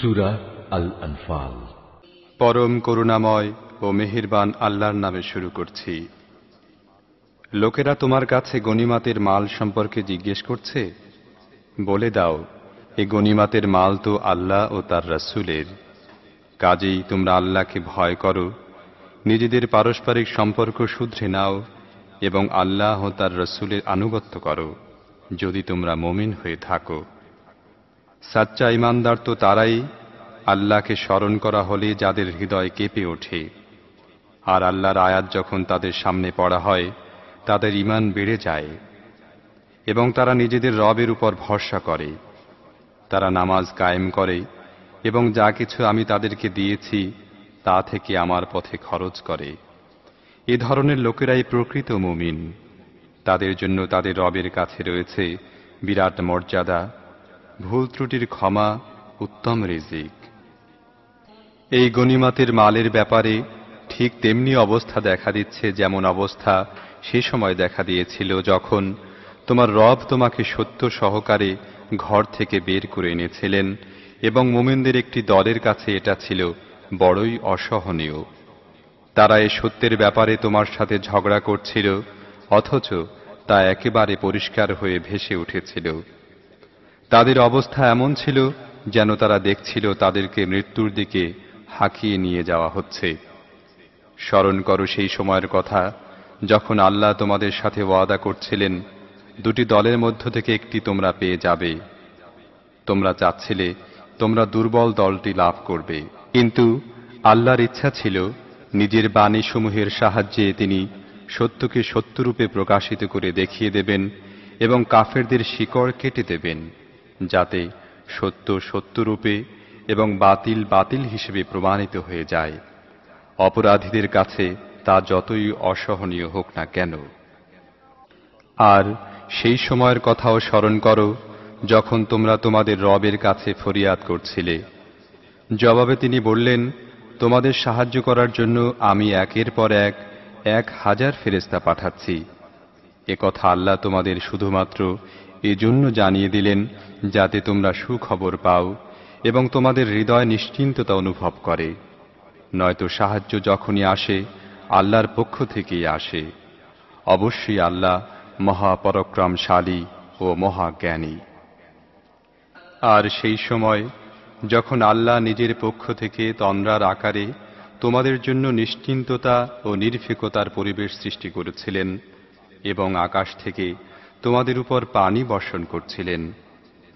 সুরা আল আনফাল পরম করুণাময় ও মেহেরবান আল্লাহর নামে শুরু করছি। লোকেরা তোমার কাছে গনিমাতের মাল সম্পর্কে জিজ্ঞেস করছে? বলে দাও, এ গনিমাতের মাল তো আল্লাহ ও তার রাসূলের। কাজেই তোমরা আল্লাহকে ভয় করো, নিজেদের পারস্পরিক সম্পর্ক শুধরে নাও এবং আল্লাহ ও তার রসুলের আনুগত্য করো, যদি তোমরা মমিন হয়ে থাকো। সাচ্চা ইমানদার তো তারাই আল্লাহকে স্মরণ করা হলে যাদের হৃদয় কেঁপে ওঠে। আর আল্লাহর আয়াত যখন তাদের সামনে পড়া হয়, তাদের ইমান বেড়ে যায় এবং তারা নিজেদের রবের উপর ভরসা করে। তারা নামাজ কায়েম করে এবং যা কিছু আমি তাদেরকে দিয়েছি, তা থেকে আমার পথে খরচ করে। এ ধরনের লোকেরাই প্রকৃত মুমিন। তাদের জন্য তাদের রবের কাছে রয়েছে বিরাট মর্যাদা ভুল ত্রুটির ক্ষমা, উত্তম রিজিক। এই গনিমাতের মালের ব্যাপারে ঠিক তেমনি অবস্থা দেখা দিচ্ছে যেমন অবস্থা সে সময় দেখা দিয়েছিল যখন তোমার রব তোমাকে সত্য সহকারে ঘর থেকে বের করে এনেছিলেন এবং মোমেনদের একটি দলের কাছে এটা ছিল বড়ই অসহনীয়। তারা এ সত্যের ব্যাপারে তোমার সাথে ঝগড়া করছিল, অথচ তা একেবারে পরিষ্কার হয়ে ভেসে উঠেছিল। তাদের অবস্থা এমন ছিল যেন তারা দেখছিল তাদেরকে মৃত্যুর দিকে হাঁকিয়ে নিয়ে যাওয়া হচ্ছে। স্মরণ করো সেই সময়ের কথা, যখন আল্লাহ তোমাদের সাথে ওয়াদা করছিলেন, দুটি দলের মধ্য থেকে একটি তোমরা পেয়ে যাবে। তোমরা চাচ্ছিলে তোমরা দুর্বল দলটি লাভ করবে। কিন্তু আল্লাহর ইচ্ছা ছিল নিজের বাণীসমূহের সাহায্যে তিনি সত্যকে সত্যরূপে প্রকাশিত করে দেখিয়ে দেবেন এবং কাফেরদের শিকড় কেটে দেবেন। যাতে সত্য সত্যরূপে এবং বাতিল বাতিল হিসেবে প্রমাণিত হয়ে যায়। অপরাধীদের কাছে তা যতই অসহনীয় হোক না কেন। আর সেই সময়ের কথাও স্মরণ করো, যখন তোমরা তোমাদের রবের কাছে ফরিয়াদ করছিলে। জবাবে তিনি বললেন, তোমাদের সাহায্য করার জন্য আমি একের পর এক এক হাজার ফেরেস্তা পাঠাচ্ছি। এ কথা আল্লাহ তোমাদের শুধুমাত্র এজন্য জানিয়ে দিলেন, যাতে তোমরা সুখবর পাও এবং তোমাদের হৃদয় নিশ্চিন্ততা অনুভব করে। নয়তো সাহায্য যখনই আসে, আল্লাহর পক্ষ থেকেই আসে। অবশ্যই আল্লাহ মহাপরাক্রমশালী ও মহাজ্ঞানী। আর সেই সময় যখন আল্লাহ নিজের পক্ষ থেকে তন্দ্রার আকারে তোমাদের জন্য নিশ্চিন্ততা ও নির্ভীকতার পরিবেশ সৃষ্টি করেছিলেন এবং আকাশ থেকে তোমাদের উপর পানি বর্ষণ করছিলেন,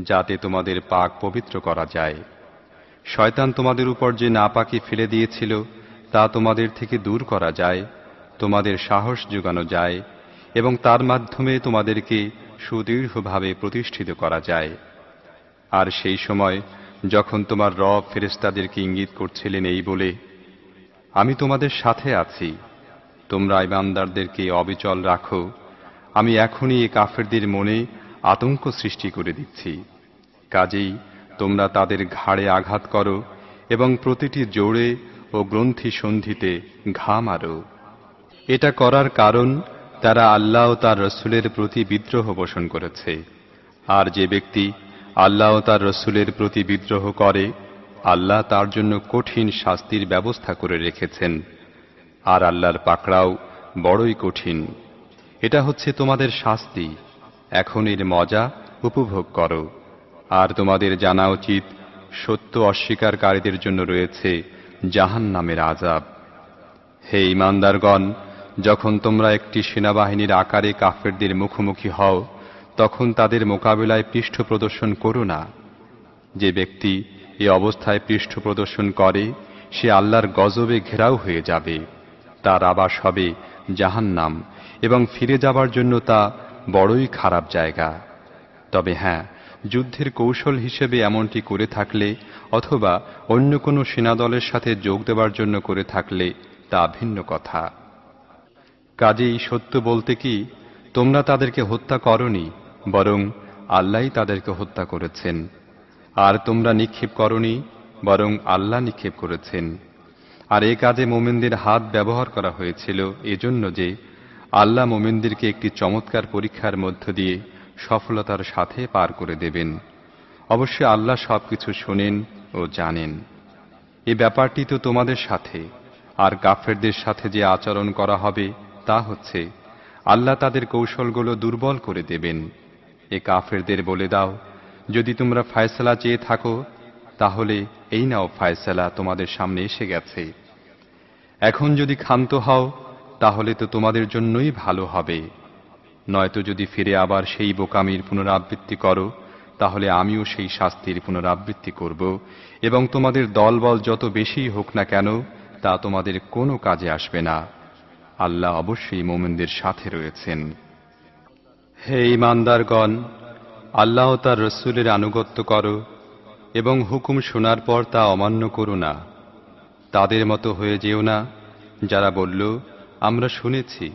যাতে তোমাদের পাক পবিত্র করা যায়। শয়তান তোমাদের উপর যে নাপাকি ফেলে দিয়েছিল, তা তোমাদের থেকে দূর করা যায়, তোমাদের সাহস যোগানো যায়, এবং তার মাধ্যমে তোমাদেরকে সুদৃঢ়ভাবে প্রতিষ্ঠিত করা যায়। আর সেই সময় যখন তোমার রব ফেরেস্তাদেরকে ইঙ্গিত করছিলেন এই বলে, আমি তোমাদের সাথে আছি তোমরা ইমানদারদেরকে অবিচল রাখো, আমি এখনই এ কাফেরদের মনে আতঙ্ক সৃষ্টি করে দিচ্ছি। কাজেই তোমরা তাদের ঘাড়ে আঘাত করো এবং প্রতিটি জোড়ে ও গ্রন্থি সন্ধিতে ঘা মারো। এটা করার কারণ তারা আল্লাহ ও তার রসুলের প্রতি বিদ্রোহ পোষণ করেছে। আর যে ব্যক্তি আল্লাহ ও তার রসুলের প্রতি বিদ্রোহ করে, আল্লাহ তার জন্য কঠিন শাস্তির ব্যবস্থা করে রেখেছেন। আর আল্লাহর পাকড়াও বড়ই কঠিন। এটা হচ্ছে তোমাদের শাস্তি। এখন এর মজা উপভোগ করো। আর তোমাদের জানা উচিত, সত্য অস্বীকারীদের জন্য রয়েছে জাহান নামের আজাব হে ইমানদারগণ যখন তোমরা একটি সেনাবাহিনীর আকারে কাফেরদের মুখোমুখি হও, তখন তাদের মোকাবেলায় পৃষ্ঠ প্রদর্শন করো না। যে ব্যক্তি এ অবস্থায় পৃষ্ঠ প্রদর্শন করে, সে আল্লাহর গজবে ঘেরাও হয়ে যাবে। তার আবাস হবে জাহান্নাম এবং ফিরে যাবার জন্য তা বড়ই খারাপ জায়গা। তবে হ্যাঁ যুদ্ধের কৌশল হিসেবে এমনটি করে থাকলে অথবা অন্য কোনো সেনাদলের সাথে যোগ দেবার জন্য করে থাকলে তা ভিন্ন কথা। কাজেই সত্য বলতে কি, তোমরা তাদেরকে হত্যা করনি, বরং আল্লাহ তাদেরকে হত্যা করেছেন। আর তোমরা নিক্ষেপ করনি, বরং আল্লাহ নিক্ষেপ করেছেন। আর এ কাজে মোমেনদের হাত ব্যবহার করা হয়েছিল এজন্য যে আল্লাহ মোমেনদেরকে একটি চমৎকার পরীক্ষার মধ্য দিয়ে সফলতার সাথে পার করে দেবেন। অবশ্যই আল্লাহ সবকিছু শোনেন ও জানেন। এ ব্যাপারটি তো তোমাদের সাথে। আর কাফেরদের সাথে যে আচরণ করা হবে তা হচ্ছে, আল্লাহ তাদের কৌশলগুলো দুর্বল করে দেবেন। এ কাফেরদের বলে দাও, যদি তোমরা ফয়সলা চেয়ে থাকো তাহলে এই নাও ফায়সালা, তোমাদের সামনে এসে গেছে। এখন যদি ক্ষান্ত হও, তাহলে তো তোমাদের জন্যই ভালো হবে। নয়তো যদি ফিরে আবার সেই বোকামির পুনরাবৃত্তি করো, তাহলে আমিও সেই শাস্তির পুনরাবৃত্তি করব। এবং তোমাদের দলবল যত বেশি হোক না কেন, তা তোমাদের কোনো কাজে আসবে না। আল্লাহ অবশ্যই মোমেনদের সাথে রয়েছেন। হে ইমানদারগণ, আল্লাহ তার রসুলের আনুগত্য করো এবং হুকুম শোনার পর তা অমান্য করো না। তাদের মতো হয়ে যেও না, যারা বলল, আমরা শুনেছি,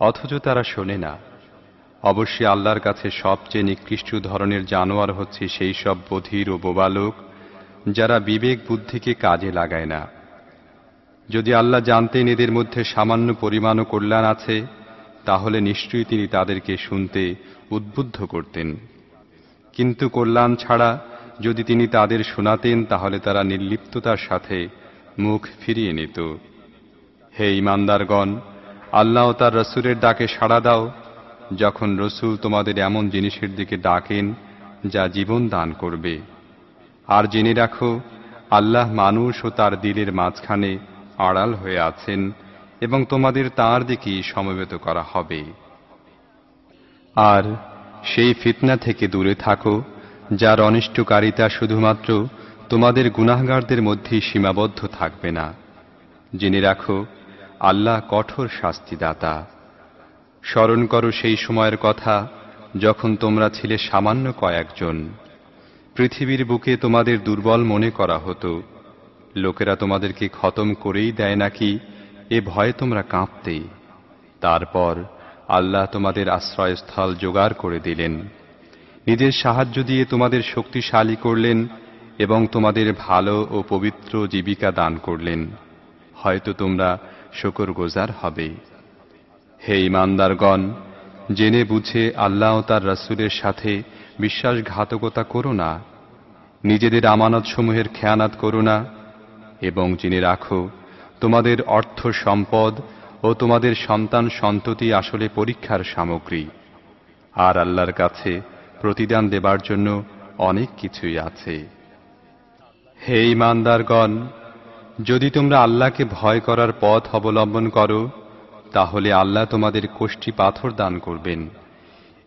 অথচ তারা শোনে না। অবশ্যই আল্লাহর কাছে সবচেয়ে নিকৃষ্ট ধরনের জানোয়ার হচ্ছে সেই সব বধির ও বোবালোক, যারা বিবেক বুদ্ধিকে কাজে লাগায় না। যদি আল্লাহ জানতেন এদের মধ্যে সামান্য পরিমাণও কল্যাণ আছে, তাহলে নিশ্চয়ই তিনি তাদেরকে শুনতে উদ্বুদ্ধ করতেন। কিন্তু কল্যাণ ছাড়া যদি তিনি তাদের শোনাতেন, তাহলে তারা নির্লিপ্ততার সাথে মুখ ফিরিয়ে নিত। হে ইমানদারগণ, আল্লাহ তার রসুলের ডাকে সাড়া দাও। যখন রসুল তোমাদের এমন জিনিসের দিকে ডাকেন, যা জীবন দান করবে। আর জেনে রাখো, আল্লাহ মানুষ ও তার দিলের মাঝখানে আড়াল হয়ে আছেন এবং তোমাদের তাঁর দিকেই সমবেত করা হবে। আর সেই ফিতনা থেকে দূরে থাকো যার অনিষ্টকারিতা শুধুমাত্র তোমাদের গুনাহগারদের মধ্যেই সীমাবদ্ধ থাকবে না। জেনে রাখো, আল্লাহ কঠোর শাস্তিদাতা। স্মরণ করো সেই সময়ের কথা যখন তোমরা ছিলে সামান্য কয়েকজন। পৃথিবীর বুকে তোমাদের দুর্বল মনে করা হতো। লোকেরা তোমাদেরকে খতম করেই দেয় নাকি এ ভয়ে তোমরা কাঁপতে তারপর আল্লাহ তোমাদের আশ্রয়স্থল জোগাড় করে দিলেন। নিজের সাহায্য দিয়ে তোমাদের শক্তিশালী করলেন এবং তোমাদের ভালো ও পবিত্র জীবিকা দান করলেন। হয়তো তোমরা শকর গোজার হবে। হে ইমানদারগণ, জেনে বুঝে আল্লাহ তার রসুলের সাথে বিশ্বাসঘাতকতা করো না, নিজেদের আমানতসমূহের খেয়ানাত করো না, এবং জেনে রাখো, তোমাদের অর্থ সম্পদ ও তোমাদের সন্তান সন্ততি আসলে পরীক্ষার সামগ্রী। আর আল্লাহর কাছে প্রতিদান দেবার জন্য অনেক কিছুই আছে। হে ইমানদারগণ যদি তোমরা আল্লাহকে ভয় করার পথ অবলম্বন করো, তাহলে আল্লাহ তোমাদের কোষ্ঠী পাথর দান করবেন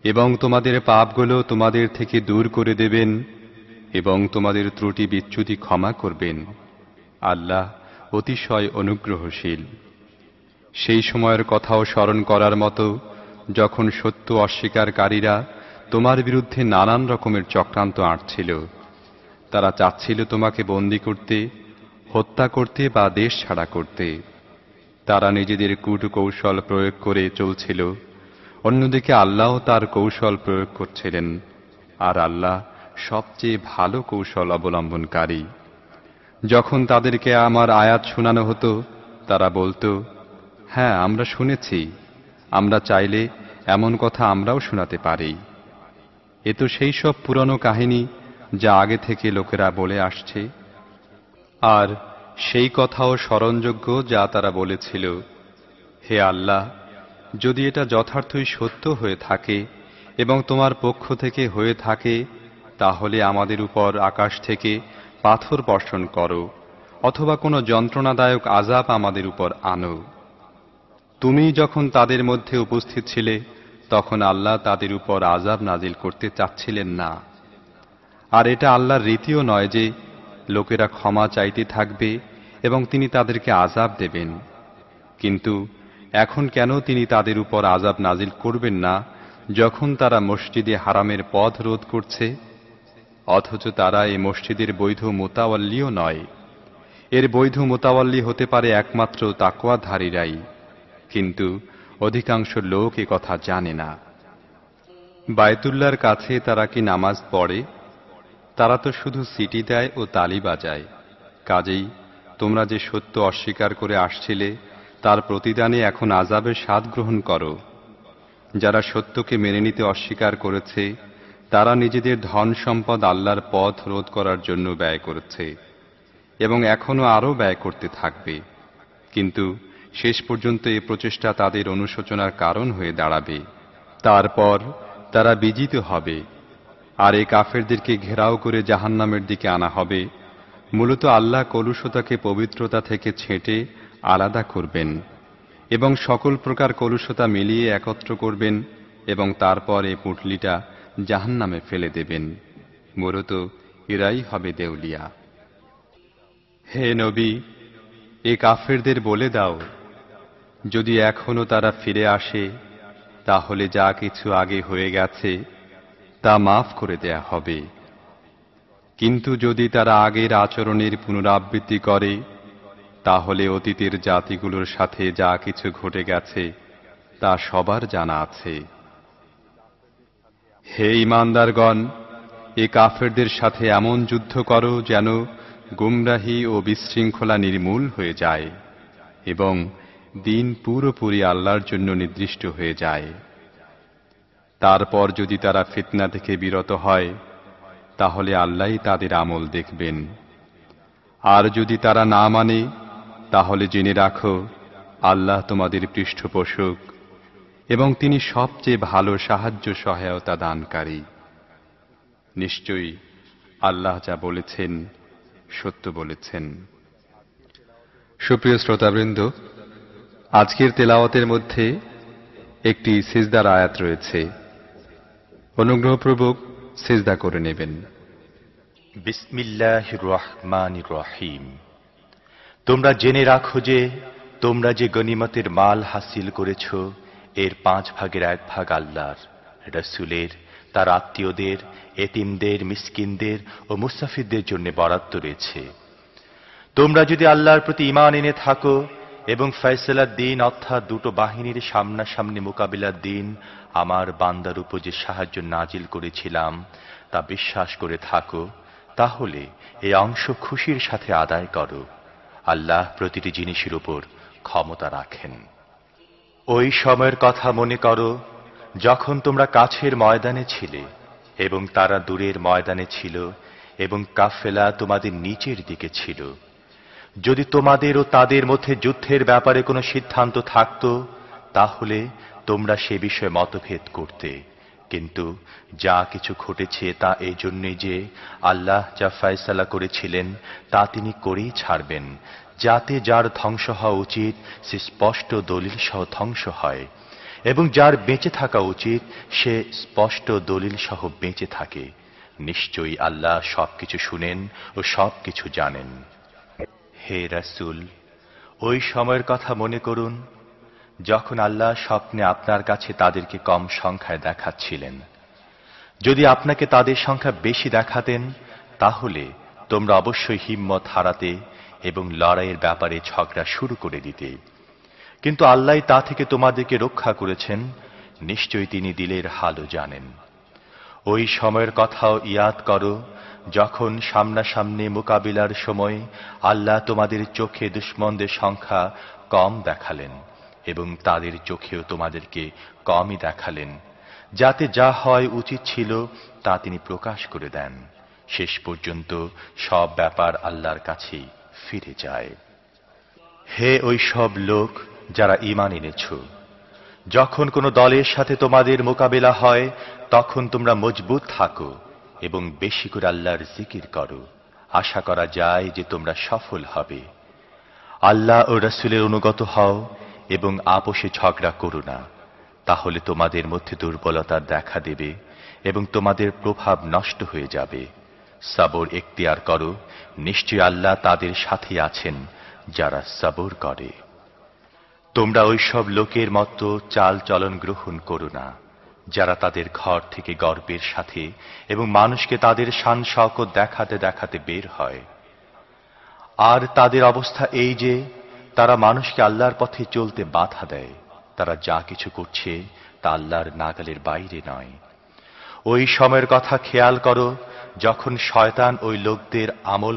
এবং তোমাদের পাপগুলো তোমাদের থেকে দূর করে দেবেন এবং তোমাদের ত্রুটি বিচ্যুতি ক্ষমা করবেন। আল্লাহ অতিশয় অনুগ্রহশীল। সেই সময়ের কথাও স্মরণ করার মতো যখন সত্য অস্বীকারীরা তোমার বিরুদ্ধে নানান রকমের চক্রান্ত আঁটছিল। তারা চাচ্ছিল তোমাকে বন্দি করতে, হত্যা করতে বা দেশ ছাড়া করতে। তারা নিজেদের কূটকৌশল প্রয়োগ করে চলছিল। অন্যদিকে আল্লাহও তার কৌশল প্রয়োগ করছিলেন, আর আল্লাহ সবচেয়ে ভালো কৌশল অবলম্বনকারী। যখন তাদেরকে আমার আয়াত শোনানো হতো, তারা বলতো হ্যাঁ আমরা শুনেছি। আমরা চাইলে এমন কথা আমরাও শোনাতে পারি। এ তো সেই সব পুরনো কাহিনী যা আগে থেকে লোকেরা বলে আসছে। আর সেই কথাও স্মরণযোগ্য যা তারা বলেছিল, হে আল্লাহ, যদি এটা যথার্থই সত্য হয়ে থাকে এবং তোমার পক্ষ থেকে হয়ে থাকে, তাহলে আমাদের উপর আকাশ থেকে পাথর বর্ষণ করো, অথবা কোনো যন্ত্রণাদায়ক আজাব আমাদের উপর আনো। তুমি যখন তাদের মধ্যে উপস্থিত ছিলে তখন আল্লাহ তাদের উপর আজাব নাজিল করতে চাচ্ছিলেন না। আর এটা আল্লাহর রীতিও নয় যে, লোকেরা ক্ষমা চাইতে থাকবে এবং তিনি তাদেরকে আজাব দেবেন। কিন্তু এখন কেন তিনি তাদের উপর আজাব নাজিল করবেন না, যখন তারা মসজিদে হারামের পথ রোধ করছে? অথচ তারা এই মসজিদের বৈধ মোতাওয়াল্লিও নয়। এর বৈধ মোতাওয়াল্লি হতে পারে একমাত্র তাকওয়াধারীরাই। কিন্তু অধিকাংশ লোক এ কথা জানে না। বায়তুল্লার কাছে তারা কি নামাজ পড়ে? তারা তো শুধু সিটি দেয় ও তালি বাজায়। কাজেই তোমরা যে সত্য অস্বীকার করে আসছিলে, তার প্রতিদানে এখন আজাবের স্বাদ গ্রহণ করো। যারা সত্যকে মেনে নিতে অস্বীকার করেছে, তারা নিজেদের ধন সম্পদ আল্লাহর পথ রোধ করার জন্য ব্যয় করেছে এবং এখনও আরও ব্যয় করতে থাকবে। কিন্তু শেষ পর্যন্ত এই প্রচেষ্টা তাদের অনুশোচনার কারণ হয়ে দাঁড়াবে। তারপর তারা বিজিত হবে আর এই কাফেরদেরকে ঘেরাও করে জাহান্নামের দিকে আনা হবে। মূলত আল্লাহ কলুষতাকে পবিত্রতা থেকে ছেঁটে আলাদা করবেন এবং সকল প্রকার কলুষতা মিলিয়ে একত্র করবেন এবং তারপর এই পুঁটলিটা জাহান্নামে ফেলে দেবেন। মূলত এরাই হবে দেউলিয়া। হে নবী, এ কাফেরদের বলে দাও যদি এখনও তারা ফিরে আসে, তাহলে যা কিছু আগে হয়ে গেছে, তা মাফ করে দেয়া হবে। কিন্তু যদি তারা আগের আচরণের পুনরাবৃত্তি করে, তাহলে অতীতের জাতিগুলোর সাথে যা কিছু ঘটে গেছে, তা সবার জানা আছে। হে ইমানদারগণ, এ কাফেরদের সাথে এমন যুদ্ধ করো যেন গুমরাহি ও বিশৃঙ্খলা নির্মূল হয়ে যায় এবং দিন পুরোপুরি আল্লাহর জন্য নির্দিষ্ট হয়ে যায়। তারপর যদি তারা ফিতনা থেকে বিরত হয়, তাহলে আল্লাহই তাদের আমল দেখবেন। আর যদি তারা না মানে তাহলে জেনে রাখো, আল্লাহ তোমাদের পৃষ্ঠপোষক এবং তিনি সবচেয়ে ভালো সাহায্য সহায়তা দানকারী। নিশ্চয়ই আল্লাহ যা বলেছেন সত্য বলেছেন। সুপ্রিয় শ্রোতাবৃন্দ আজকের তেলাওয়াতের মধ্যে একটি সিজদার আয়াত রয়েছে। অনুগ্রহপূর্বক সিজদা করে নেবেন। রহিম। তোমরা জেনে রাখো যে, তোমরা যে গনিমতের মাল হাসিল করেছ, এর পাঁচ ভাগের এক ভাগ আল্লাহর। রসুলের, তার আত্মীয়দের, এতিমদের, মিসকিনদের ও মুসাফিরদের জন্য বরাদ্দ রয়েছে। তোমরা যদি আল্লাহর প্রতি ইমান এনে থাকো এবং ফয়সলার দিন অর্থাৎ দুটো বাহিনীর সামনাসামনি মোকাবিলার দিন, আমার বান্দার উপর যে সাহায্য নাজিল করেছিলাম, তা বিশ্বাস করে থাকো। তাহলে এই অংশ খুশির সাথে আদায় করো। আল্লাহ প্রতিটি জিনিসের উপর ক্ষমতা রাখেন। ওই সময়ের কথা মনে করো, যখন তোমরা কাছের ময়দানে ছিলে এবং তারা দূরের ময়দানে ছিল এবং কাফেলা তোমাদের নিচের দিকে ছিল। যদি তোমাদের ও তাদের মধ্যে যুদ্ধের ব্যাপারে কোনো সিদ্ধান্ত থাকত, তাহলে তোমরা সে বিষয়ে মতভেদ করতে। কিন্তু যা কিছু ঘটেছে তা এই জন্যই যে আল্লাহ যা ফয়সালা করেছিলেন, তা তিনি করেই ছাড়বেন। যাতে যার ধ্বংস হওয়া উচিত, সে স্পষ্ট দলিল সহ ধ্বংস হয়। এবং যার বেঁচে থাকা উচিত, সে স্পষ্ট দলিল সহ বেঁচে থাকে। নিশ্চয়ই আল্লাহ সবকিছু শুনেন ও সবকিছু জানেন। হে রাসুল, ওই সময়ের কথা মনে করুন, যখন আল্লাহ স্বপ্নে আপনার কাছে তাদেরকে কম সংখ্যায় দেখাচ্ছিলেন। যদি আপনাকে তাদের সংখ্যা বেশি দেখাতেন, তাহলে তোমরা অবশ্যই হিম্মত হারাতে এবং লড়াইয়ের ব্যাপারে ঝগড়া শুরু করে দিতে। কিন্তু আল্লাহ তা থেকে তোমাদেরকে রক্ষা করেছেন, নিশ্চয়ই তিনি দিলের হালও জানেন। ওই সময়ের কথাও ইয়াদ করো যখন সামনাসামনি মোকাবিলার সময় আল্লাহ তোমাদের চোখে দুশ্মনদের সংখ্যা কম দেখালেন এবং তাদের চোখেও তোমাদেরকে কমই দেখালেন, যাতে যা হয় উচিত ছিল তা তিনি প্রকাশ করে দেন। শেষ পর্যন্ত সব ব্যাপার আল্লাহর কাছেই ফিরে যায়। হে ওই সব লোক যারা ইমান এনেছ, যখন কোনো দলের সাথে তোমাদের মোকাবেলা হয়, তখন তোমরা মজবুত থাকো। এবং বেশি করে আল্লাহর জিকির করো। আশা করা যায় যে তোমরা সফল হবে। আল্লাহ ও রসুলের অনুগত হও এবং আপোষে ঝগড়া করো না। তাহলে তোমাদের মধ্যে দুর্বলতা দেখা দেবে এবং তোমাদের প্রভাব নষ্ট হয়ে যাবে। সাবর এখতিয়ার করো। নিশ্চয় আল্লাহ তাদের সাথে আছেন যারা সাবর করে। তোমরা ওইসব লোকের মতো চাল চলন গ্রহণ করো না। যারা তাদের ঘর থেকে গর্বের সাথে এবং মানুষকে তাদের শান শকত দেখাতে দেখাতে বের হয়। আর তাদের অবস্থা এই যে, তারা মানুষকে আল্লাহর পথে চলতে বাধা দেয়। তারা যা কিছু করছে তা আল্লাহর নাগালের বাইরে নয়। ওই সময়ের কথা খেয়াল করো, যখন শয়তান ওই লোকদের আমল